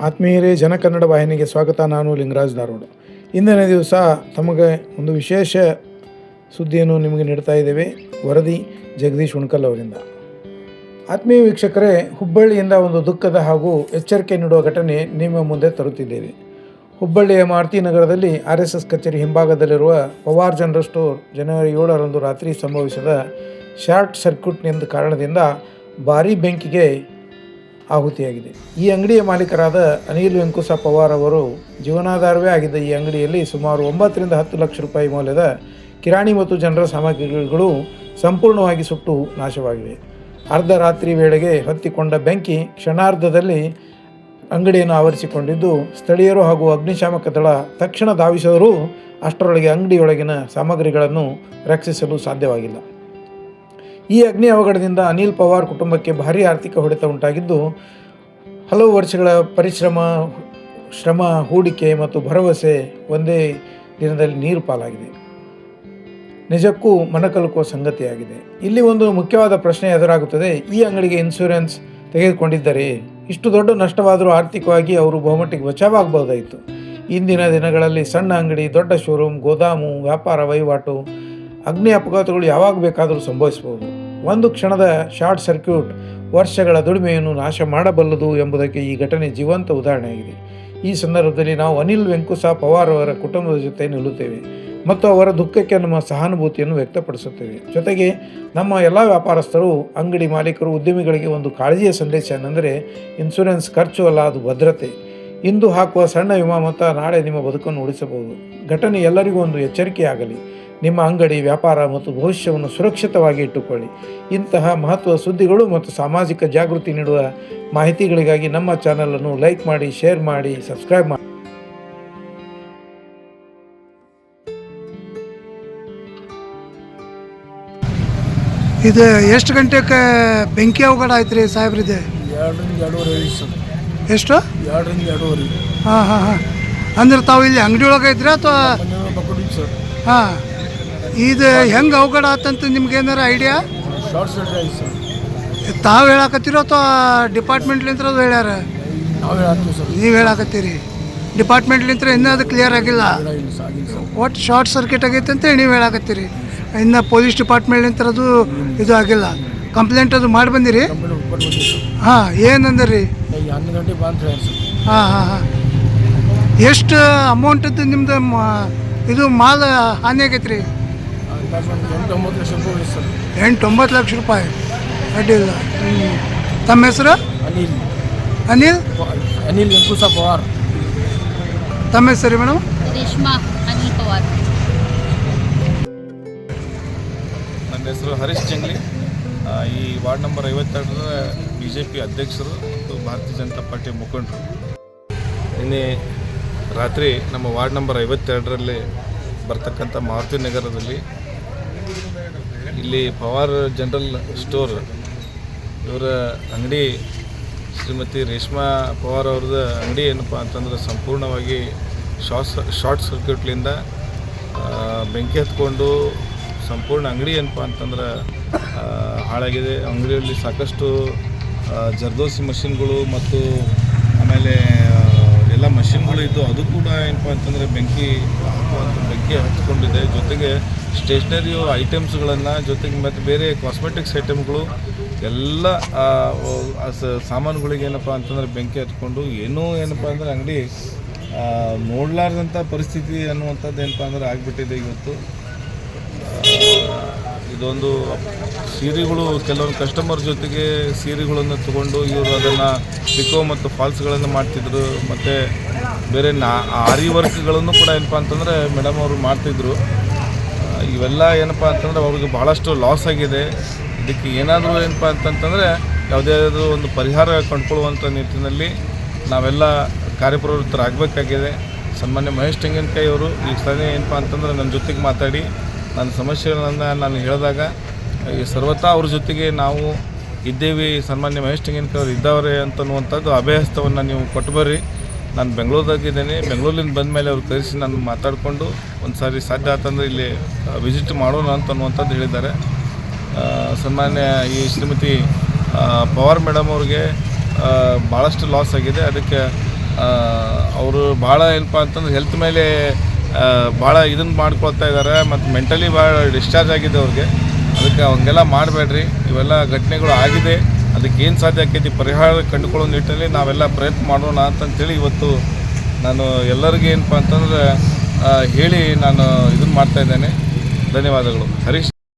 ಆತ್ಮೀಯರೇ, ಜನಕನ್ನಡ ವಾಹಿನಿಗೆ ಸ್ವಾಗತ. ನಾನು ಲಿಂಗರಾಜ್ ಧಾರವಾಡ. ಇಂದಿನ ದಿವಸ ತಮಗೆ ಒಂದು ವಿಶೇಷ ಸುದ್ದಿಯನ್ನು ನಿಮಗೆ ನೀಡ್ತಾ ಇದ್ದೇವೆ. ವರದಿ ಜಗದೀಶ್ ಉಣ್ಕಲ್ ಅವರಿಂದ. ಆತ್ಮೀಯ ವೀಕ್ಷಕರೇ, ಹುಬ್ಬಳ್ಳಿಯಿಂದ ಒಂದು ದುಃಖದ ಹಾಗೂ ಎಚ್ಚರಿಕೆ ನೀಡುವ ಘಟನೆ ನಿಮ್ಮ ಮುಂದೆ ತರುತ್ತಿದ್ದೇವೆ. ಹುಬ್ಬಳ್ಳಿಯ ಮಾರುತಿ ನಗರದಲ್ಲಿ ಆರ್ ಎಸ್ ಎಸ್ ಕಚೇರಿ ಹಿಂಭಾಗದಲ್ಲಿರುವ ಪವಾರ್ ಜನರಲ್ ಸ್ಟೋರ್ ಜನವರಿ ಏಳರಂದು ರಾತ್ರಿ ಸಂಭವಿಸಿದ ಶಾರ್ಟ್ ಸರ್ಕ್ಯೂಟ್ನಿಂದ ಕಾರಣದಿಂದ ಭಾರೀ ಬೆಂಕಿಗೆ ಆಹುತಿಯಾಗಿದೆ. ಈ ಅಂಗಡಿಯ ಮಾಲೀಕರಾದ ಅನಿಲ್ ವೆಂಕುಸ ಪವಾರ್ ಅವರು ಜೀವನಾಧಾರವೇ ಆಗಿದ್ದ ಈ ಅಂಗಡಿಯಲ್ಲಿ ಸುಮಾರು ಒಂಬತ್ತರಿಂದ ಹತ್ತು ಲಕ್ಷ ರೂಪಾಯಿ ಮೌಲ್ಯದ ಕಿರಾಣಿ ಮತ್ತು ಜನರ ಸಾಮಗ್ರಿಗಳು ಸಂಪೂರ್ಣವಾಗಿ ಸುಟ್ಟು ನಾಶವಾಗಿವೆ. ಅರ್ಧ ರಾತ್ರಿ ವೇಳೆಗೆ ಹೊತ್ತಿಕೊಂಡ ಬೆಂಕಿ ಕ್ಷಣಾರ್ಧದಲ್ಲಿ ಅಂಗಡಿಯನ್ನು ಆವರಿಸಿಕೊಂಡಿದ್ದು, ಸ್ಥಳೀಯರು ಹಾಗೂ ಅಗ್ನಿಶಾಮಕ ದಳ ತಕ್ಷಣ ಧಾವಿಸಿದರೂ ಅಷ್ಟರೊಳಗೆ ಅಂಗಡಿಯೊಳಗಿನ ಸಾಮಗ್ರಿಗಳನ್ನು ರಕ್ಷಿಸಲು ಸಾಧ್ಯವಾಗಿಲ್ಲ. ಈ ಅಗ್ನಿ ಅವಘಡದಿಂದ ಅನಿಲ್ ಪವಾರ್ ಕುಟುಂಬಕ್ಕೆ ಭಾರೀ ಆರ್ಥಿಕ ಹೊಡೆತ ಉಂಟಾಗಿದ್ದು, ಹಲವು ವರ್ಷಗಳ ಪರಿಶ್ರಮ, ಶ್ರಮ, ಹೂಡಿಕೆ ಮತ್ತು ಭರವಸೆ ಒಂದೇ ದಿನದಲ್ಲಿ ನೀರು ಪಾಲಾಗಿದೆ. ನಿಜಕ್ಕೂ ಮನಕಲುಕುವ ಸಂಗತಿಯಾಗಿದೆ. ಇಲ್ಲಿ ಒಂದು ಮುಖ್ಯವಾದ ಪ್ರಶ್ನೆ ಎದುರಾಗುತ್ತದೆ. ಈ ಅಂಗಡಿಗೆ ಇನ್ಶೂರೆನ್ಸ್ ತೆಗೆದುಕೊಂಡಿದ್ದರೆ ಇಷ್ಟು ದೊಡ್ಡ ನಷ್ಟವಾದರೂ ಆರ್ಥಿಕವಾಗಿ ಅವರು ಬಹುಮಟ್ಟಿಗೆ ಬಚಾವಾಗಬಹುದಾಯಿತು. ಇಂದಿನ ದಿನಗಳಲ್ಲಿ ಸಣ್ಣ ಅಂಗಡಿ, ದೊಡ್ಡ ಶೋರೂಮ್ ಗೋದಾಮು, ವ್ಯಾಪಾರ ವಹಿವಾಟು ಅಗ್ನಿ ಅಪಘಾತಗಳು ಯಾವಾಗ ಬೇಕಾದರೂ ಸಂಭವಿಸಬಹುದು. ಒಂದು ಕ್ಷಣದ ಶಾರ್ಟ್ ಸರ್ಕ್ಯೂಟ್ ವರ್ಷಗಳ ದುಡಿಮೆಯನ್ನು ನಾಶ ಮಾಡಬಲ್ಲದು ಎಂಬುದಕ್ಕೆ ಈ ಘಟನೆ ಜೀವಂತ ಉದಾಹರಣೆಯಾಗಿದೆ. ಈ ಸಂದರ್ಭದಲ್ಲಿ ನಾವು ಅನಿಲ್ ವೆಂಕುಸ ಪವಾರ್ ಅವರ ಕುಟುಂಬದ ಜೊತೆ ನಿಲ್ಲುತ್ತೇವೆ ಮತ್ತು ಅವರ ದುಃಖಕ್ಕೆ ನಮ್ಮ ಸಹಾನುಭೂತಿಯನ್ನು ವ್ಯಕ್ತಪಡಿಸುತ್ತೇವೆ. ಜೊತೆಗೆ ನಮ್ಮ ಎಲ್ಲ ವ್ಯಾಪಾರಸ್ಥರು, ಅಂಗಡಿ ಮಾಲೀಕರು, ಉದ್ಯಮಿಗಳಿಗೆ ಒಂದು ಕಾಳಜಿಯ ಸಂದೇಶ ಏನೆಂದರೆ ಇನ್ಶೂರೆನ್ಸ್ ಖರ್ಚು ಅಲ್ಲ, ಅದು ಭದ್ರತೆ. ಇಂದು ಹಾಕುವ ಸಣ್ಣ ವಿಮಾ ಮೊತ್ತ ನಾಳೆ ನಿಮ್ಮ ಬದುಕನ್ನು ಉಳಿಸಬಹುದು. ಘಟನೆ ಎಲ್ಲರಿಗೂ ಒಂದು ಎಚ್ಚರಿಕೆಯಾಗಲಿ. ನಿಮ್ಮ ಅಂಗಡಿ ವ್ಯಾಪಾರ ಮತ್ತು ಭವಿಷ್ಯವನ್ನು ಸುರಕ್ಷಿತವಾಗಿ ಇಟ್ಟುಕೊಳ್ಳಿ. ಇಂತಹ ಮಹತ್ವದ ಸುದ್ದಿಗಳು ಮತ್ತು ಸಾಮಾಜಿಕ ಜಾಗೃತಿ ನೀಡುವ ಮಾಹಿತಿಗಳಿಗಾಗಿ ನಮ್ಮ ಚಾನಲನ್ನು ಲೈಕ್ ಮಾಡಿ ಶೇರ್ ಮಾಡಿ ಸಬ್ಸ್ಕ್ರೈಬ್ ಮಾಡಿ. ಇದು ಎಷ್ಟು ಗಂಟೆಗೆ ಬೆಂಕಿ ಅವಘಡ ಆಯ್ತು ರೀ ಸಾಹೇಬ್ರಿದೆ? ಎರಡರಿಂದ ಎರಡೂವರೆ ಸರ್. ಎಷ್ಟು? ಎರಡರಿಂದ ಎರಡೂವರೆ. ಹಾಂ ಹಾಂ ಹಾಂ. ಅಂದ್ರೆ ತಾವು ಇಲ್ಲಿ ಅಂಗಡಿ ಒಳಗೆ ಇದ್ರೆ ಅಥವಾ ಸರ್. ಹಾಂ. ಇದು ಹೆಂಗೆ ಅವಘಡ ಆತಂತ ನಿಮ್ಗೆ ಏನಾರ ಐಡಿಯಾ ಶಾರ್ಟ್ ಸರ್ಕ್ಯೂಟ್ ಆಯ್ತು ಸರ್. ತಾವು ಹೇಳಕತ್ತೀರೋ ಅಥವಾ ಡಿಪಾರ್ಟ್ಮೆಂಟ್ಲಿಂತ ಹೇಳ್ಯಾರ? ನಾವು ಹಾಕ್ತೀವಿ ಸರ್. ನೀವು ಹೇಳಕತ್ತೀರಿ. ಡಿಪಾರ್ಟ್ಮೆಂಟ್ಲಿಂತ್ರ ಇನ್ನೂ ಅದು ಕ್ಲಿಯರ್ ಆಗಿಲ್ಲ. ಇಲ್ಲ ಇಲ್ಲ ಸರ್ ಆಗಿಲ್ಲ ಸರ್. ಒಟ್ಟು ಶಾರ್ಟ್ ಸರ್ಕ್ಯೂಟ್ ಆಗೈತೆ ಅಂತೇಳಿ ನೀವು ಹೇಳಕತ್ತೀರಿ. ಇನ್ನು ಪೊಲೀಸ್ ಡಿಪಾರ್ಟ್ಮೆಂಟ್ಲಿಂತ ಅದು ಇದು ಆಗಿಲ್ಲ. ಕಂಪ್ಲೇಂಟ್ ಅದು ಮಾಡಿ ಬಂದಿರಿ. ಹಾ ಕೊಟ್ಟು ಬಂದಿವಿ ಸರ್. ಹಾಂ ಏನಂದ್ರಿ? ಈಗ ಹನ್ನೊಂದು ಗಂಟೆಗೆ ಬಂದು ಹೇಳಿ ಸರ್. ಹಾಂ ಹಾಂ ಹಾಂ. ಎಷ್ಟು ಅಮೌಂಟದ್ದು ನಿಮ್ದು ಮ- ಇದು ಮಾಲ್ ಹಾನಿ ಆಗೈತೆ ರೀ ಅಂದಾಜು ಒಂದು ಎಂಟು ಒಂಬತ್ತು ಲಕ್ಷ ರೂಪಾಯಿ. ಹೋಗಿದೆ ಸರ್ ಎಂಟು ಒಂಬತ್ತು ಲಕ್ಷ ರೂಪಾಯಿ ಅಡ್ಡಿಲ್ಲ. ಹ್ಞೂ ತಮ್ಮ ಹೆಸರು? ಅನಿಲ್. ಅನಿಲ್? ಅನಿಲ್ ಎಂಕುಸ ಪವಾರ್. ತಮ್ಮ ಹೆಸರು ರೀ ಮೇಡಮ್? ರೇಷ್ಮಾ ಅನಿಲ್ ಪವಾರ್. ನನ್ನ ಹೆಸರು ಹರೀಶ್ ಜಂಗ್ಲಿ. ಈ ವಾರ್ಡ್ ನಂಬರ್ ಐವತ್ತೆರಡರ ಬಿ ಜೆ ಪಿ ಅಧ್ಯಕ್ಷರು ಮತ್ತು ಭಾರತೀಯ ಜನತಾ ಪಾರ್ಟಿ ಮುಖಂಡರು. ನಿನ್ನೆ ರಾತ್ರಿ ನಮ್ಮ ವಾರ್ಡ್ ನಂಬರ್ ಐವತ್ತೆರಡರಲ್ಲಿ ಬರ್ತಕ್ಕಂಥ ಮಾರುತಿ ನಗರದಲ್ಲಿ ಇಲ್ಲಿ ಪವಾರ್ ಜನರಲ್ ಸ್ಟೋರ್, ಇವರ ಅಂಗಡಿ ಶ್ರೀಮತಿ ರೇಷ್ಮಾ ಪವಾರ್ ಅವ್ರದ್ದು ಅಂಗಡಿ ಏನಪ್ಪ ಅಂತಂದ್ರೆ ಸಂಪೂರ್ಣವಾಗಿ ಶಾರ್ಟ್ ಶಾರ್ಟ್ ಸರ್ಕ್ಯೂಟ್ಲಿಂದ ಬೆಂಕಿ ಹತ್ಕೊಂಡು ಸಂಪೂರ್ಣ ಅಂಗಡಿ ಏನಪ್ಪ ಅಂತಂದ್ರೆ ಹಾಳಾಗಿದೆ. ಅಂಗಡಿಯಲ್ಲಿ ಸಾಕಷ್ಟು ಜರ್ದೋಸಿ ಮಷಿನ್ಗಳು ಮತ್ತು ಆಮೇಲೆ ಎಲ್ಲ ಮಷಿನ್ಗಳು ಇದ್ದು ಅದು ಕೂಡ ಏನಪ್ಪ ಅಂತಂದರೆ ಬೆಂಕಿ ಬೆಂಕಿ ಹಚ್ಕೊಂಡಿದೆ ಜೊತೆಗೆ ಸ್ಟೇಷ್ನರಿ ಐಟಮ್ಸ್ಗಳನ್ನು ಜೊತೆಗೆ ಮತ್ತು ಬೇರೆ ಕಾಸ್ಮೆಟಿಕ್ಸ್ ಐಟಮ್ಗಳು ಎಲ್ಲ ಸಾಮಾನುಗಳಿಗೆ ಏನಪ್ಪ ಅಂತಂದರೆ ಬೆಂಕಿ ಹತ್ಕೊಂಡು ಏನೂ ಏನಪ್ಪ ಅಂದರೆ ಅಂಗಡಿ ನೋಡಲಾರ್ದಂಥ ಪರಿಸ್ಥಿತಿ ಅನ್ನುವಂಥದ್ದು ಏನಪ್ಪ ಅಂದ್ರೆ ಆಗಿಬಿಟ್ಟಿದೆ ಇವತ್ತು. ಇದೊಂದು ಸೀರೆಗಳು ಕೆಲವೊಂದು ಕಸ್ಟಮರ್ ಜೊತೆಗೆ ಸೀರೆಗಳನ್ನು ತಗೊಂಡು ಇವರು ಅದನ್ನು ಪಿಕೋ ಮತ್ತು ಫಾಲ್ಸ್ಗಳನ್ನು ಮಾಡ್ತಿದ್ರು. ಮತ್ತು ಬೇರೆ ನಾ ಆರಿ ವರ್ಕ್ಗಳನ್ನು ಕೂಡ ಏನಪ್ಪ ಅಂತಂದರೆ ಮೇಡಮ್ ಅವರು ಮಾಡ್ತಿದ್ರು. ಇವೆಲ್ಲ ಏನಪ್ಪ ಅಂತಂದರೆ ಅವ್ರಿಗೆ ಭಾಳಷ್ಟು ಲಾಸ್ ಆಗಿದೆ. ಇದಕ್ಕೆ ಏನಾದರೂ ಏನಪ್ಪ ಅಂತಂತಂದರೆ ಯಾವುದಾದ್ರೂ ಒಂದು ಪರಿಹಾರ ಕಂಡುಕೊಳ್ಳುವಂಥ ನಿಟ್ಟಿನಲ್ಲಿ ನಾವೆಲ್ಲ ಕಾರ್ಯಪ್ರವೃತ್ತರಾಗಬೇಕಾಗಿದೆ. ಸನ್ಮಾನ್ಯ ಮಹೇಶ್ ತೆಂಗಿನಕಾಯಿ ಅವರು ಈ ಸ್ಥಳೀಯ ಏನಪ್ಪ ಅಂತಂದ್ರೆ ನನ್ನ ಜೊತೆಗೆ ಮಾತಾಡಿ, ನನ್ನ ಸಮಸ್ಯೆಗಳನ್ನು ನಾನು ಹೇಳಿದಾಗ, ಈ ಸರ್ವತಾ ಅವ್ರ ಜೊತೆಗೆ ನಾವು ಇದ್ದೇವೆ. ಸನ್ಮಾನ್ಯ ಮಹೇಶ್ ತೆಂಗಿನಕಾಯಿ ಅವರು ಇದ್ದವರೇ ಅಂತನ್ನುವಂಥದ್ದು ಅಭಯಹಸ್ತವನ್ನು ನೀವು ಕೊಟ್ಟು ಬರ್ರಿ. ನಾನು ಬೆಂಗಳೂರದಾಗಿದ್ದೀನಿ. ಬೆಂಗಳೂರಿಂದ ಬಂದ ಮೇಲೆ ಅವ್ರು ಕರೆಸಿ ನಾನು ಮಾತಾಡಿಕೊಂಡು ಒಂದು ಸಾರಿ ಸಾಧ್ಯ ಆತಂದ್ರೆ ಇಲ್ಲಿ ವಿಸಿಟ್ ಮಾಡೋಣ ಅಂತ ಅನ್ನುವಂಥದ್ದು ಹೇಳಿದ್ದಾರೆ. ಸನ್ಮಾನ್ಯ ಈ ಶ್ರೀಮತಿ ಪವಾರ್ ಮೇಡಮ್ ಅವ್ರಿಗೆ ಭಾಳಷ್ಟು ಲಾಸ್ ಆಗಿದೆ. ಅದಕ್ಕೆ ಅವರು ಭಾಳ ಏನಪ್ಪ ಅಂತಂದ್ರೆ ಹೆಲ್ತ್ ಮೇಲೆ ಭಾಳ ಇದನ್ನು ಮಾಡ್ಕೊಳ್ತಾ ಇದ್ದಾರೆ. ಮತ್ತು ಮೆಂಟಲಿ ಭಾಳ ಡಿಸ್ಚಾರ್ಜ್ ಆಗಿದೆ ಅವ್ರಿಗೆ. ಅದಕ್ಕೆ ಅವಂಗೆಲ್ಲ ಮಾಡಬೇಡ್ರಿ. ಇವೆಲ್ಲ ಘಟನೆಗಳು ಆಗಿದೆ. ಅದಕ್ಕೆ ಏನು ಸಾಧ್ಯ ಆಕೈತಿ? ಪರಿಹಾರ ಕಂಡುಕೊಳ್ಳೋ ನಿಟ್ಟಿನಲ್ಲಿ ನಾವೆಲ್ಲ ಪ್ರಯತ್ನ ಮಾಡೋಣ ಅಂತಂಥೇಳಿ ಇವತ್ತು ನಾನು ಎಲ್ಲರಿಗೂ ಏನಪ್ಪ ಅಂತಂದ್ರೆ ಹೇಳಿ ನಾನು ಇದನ್ನು ಮಾಡ್ತಾ ಇದ್ದೇನೆ. ಧನ್ಯವಾದಗಳು. ಹರೀಶ್.